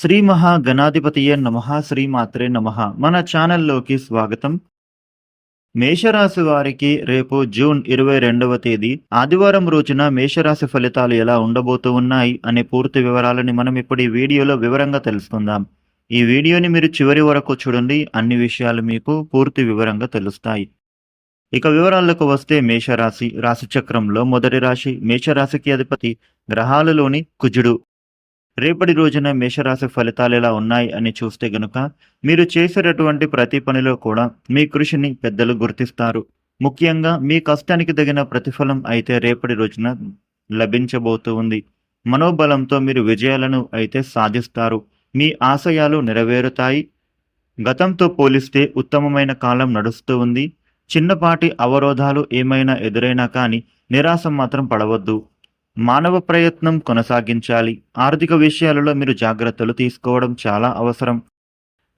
శ్రీ మహా గణాధిపతియే నమ శ్రీ మాత్రే నమ. మన ఛానల్లోకి స్వాగతం. మేషరాశి వారికి రేపు జూన్ ఇరవై రెండవ తేదీ ఆదివారం రోజున మేషరాశి ఫలితాలు ఎలా ఉండబోతూ ఉన్నాయి అనే పూర్తి వివరాలని మనం ఇప్పుడు ఈ వీడియోలో వివరంగా తెలుసుకుందాం. ఈ వీడియోని మీరు చివరి వరకు చూడండి అన్ని విషయాలు మీకు పూర్తి వివరంగా తెలుస్తాయి. ఇక వివరాలకు వస్తే మేషరాశి రాశిచక్రంలో మొదటి రాశి మేషరాశికి అధిపతి గ్రహాలలోని కుజుడు. రేపటి రోజున మేషరాశి ఫలితాలు ఎలా ఉన్నాయి అని చూస్తే గనుక మీరు చేసేటటువంటి ప్రతి పనిలో కూడా మీ కృషిని పెద్దలు గుర్తిస్తారు. ముఖ్యంగా మీ కష్టానికి తగిన ప్రతిఫలం అయితే రేపటి రోజున లభించబోతుంది మనోబలంతో మీరు విజయాలను అయితే సాధిస్తారు. మీ ఆశయాలు నెరవేరుతాయి. గతంతో పోలిస్తే ఉత్తమమైన కాలం నడుస్తూ ఉంది. చిన్నపాటి అవరోధాలు ఏమైనా ఎదురైనా కానీ నిరాశ మాత్రం పడవద్దు. మానవ ప్రయత్నం కొనసాగించాలి. ఆర్థిక విషయాలలో మీరు జాగ్రత్తలు తీసుకోవడం చాలా అవసరం.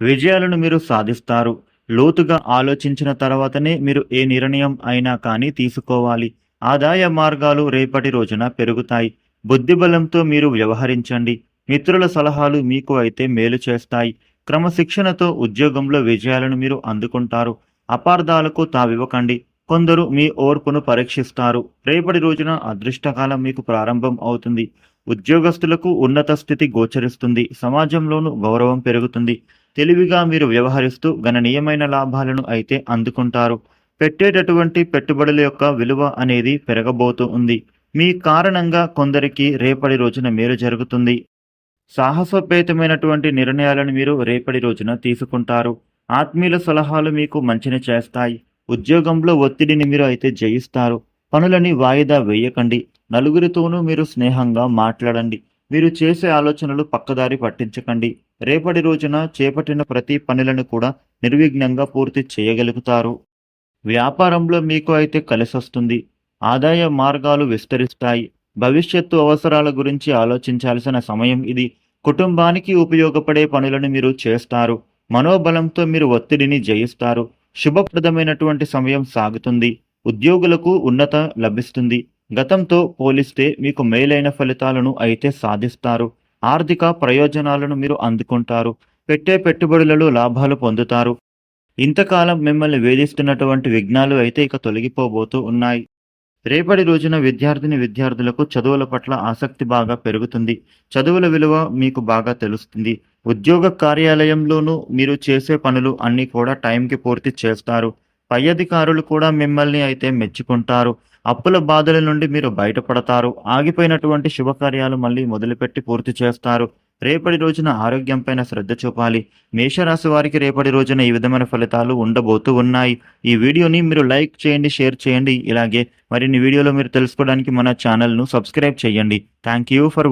విజయాలను మీరు సాధిస్తారు. లోతుగా ఆలోచించిన తర్వాతనే మీరు ఏ నిర్ణయం అయినా కానీ తీసుకోవాలి. ఆదాయ మార్గాలు రేపటి రోజున పెరుగుతాయి. బుద్ధిబలంతో మీరు వ్యవహరించండి. మిత్రుల సలహాలు మీకు అయితే మేలు చేస్తాయి. క్రమశిక్షణతో ఉద్యోగంలో విజయాలను మీరు అందుకుంటారు. అపార్థాలకు తావివ్వకండి. కొందరు మీ ఓర్పును పరీక్షిస్తారు. రేపటి రోజున అదృష్టకాలం మీకు ప్రారంభం అవుతుంది. ఉద్యోగస్తులకు ఉన్నత స్థితి గోచరిస్తుంది. సమాజంలోనూ గౌరవం పెరుగుతుంది. తెలివిగా మీరు వ్యవహరిస్తూ గణనీయమైన లాభాలను అయితే అందుకుంటారు. పెట్టేటటువంటి పెట్టుబడుల యొక్క విలువ అనేది పెరగబోతూ ఉంది. మీ కారణంగా కొందరికి రేపటి రోజున మేలు జరుగుతుంది. సాహసోపేతమైనటువంటి నిర్ణయాలను మీరు రేపటి రోజున తీసుకుంటారు. ఆత్మీయుల సలహాలు మీకు మంచిని చేస్తాయి. ఉద్యోగంలో ఒత్తిడిని మీరు అయితే జయిస్తారు. పనులని వాయిదా వేయకండి. నలుగురితోనూ మీరు స్నేహంగా మాట్లాడండి. మీరు చేసే ఆలోచనలు పక్కదారి పట్టించకండి. రేపటి రోజున చేపట్టిన ప్రతి పనులను కూడా నిర్విఘ్నంగా పూర్తి చేయగలుగుతారు. వ్యాపారంలో మీకు అయితే కలిసొస్తుంది. ఆదాయ మార్గాలు విస్తరిస్తాయి. భవిష్యత్తు అవసరాల గురించి ఆలోచించాల్సిన సమయం ఇది. కుటుంబానికి ఉపయోగపడే పనులను మీరు చేస్తారు. మనోబలంతో మీరు ఒత్తిడిని జయిస్తారు. శుభప్రదమైనటువంటి సమయం సాగుతుంది. ఉద్యోగులకు ఉన్నత లభిస్తుంది. గతంతో పోలిస్తే మీకు మేలైన ఫలితాలను అయితే సాధిస్తారు. ఆర్థిక ప్రయోజనాలను మీరు అందుకుంటారు. పెట్టే పెట్టుబడులలో లాభాలు పొందుతారు. ఇంతకాలం మిమ్మల్ని వేధిస్తున్నటువంటి విఘ్నాలు అయితే ఇక తొలగిపోబోతూ ఉన్నాయి. రేపటి రోజున విద్యార్థిని విద్యార్థులకు చదువుల పట్ల ఆసక్తి బాగా పెరుగుతుంది. చదువుల విలువ మీకు బాగా తెలుస్తుంది. ఉద్యోగ కార్యాలయంలోనూ మీరు చేసే పనులు అన్నీ కూడా టైంకి పూర్తి చేస్తారు. పై అధికారులు కూడా మిమ్మల్ని అయితే మెచ్చుకుంటారు. అప్పుల బాధల నుండి మీరు బయటపడతారు. ఆగిపోయినటువంటి శుభకార్యాలు మళ్ళీ మొదలుపెట్టి పూర్తి చేస్తారు. రేపటి రోజున ఆరోగ్యం పైన శ్రద్ధ చూపాలి. మేషరాశి వారికి రేపటి రోజున ఈ విధమైన ఫలితాలు ఉండబోతూ ఉన్నాయి. ఈ వీడియోని మీరు లైక్ చేయండి షేర్ చేయండి. ఇలాగే మరిన్ని వీడియోలు మీరు తెలుసుకోవడానికి మన ఛానల్ను సబ్స్క్రైబ్ చేయండి. Thank you for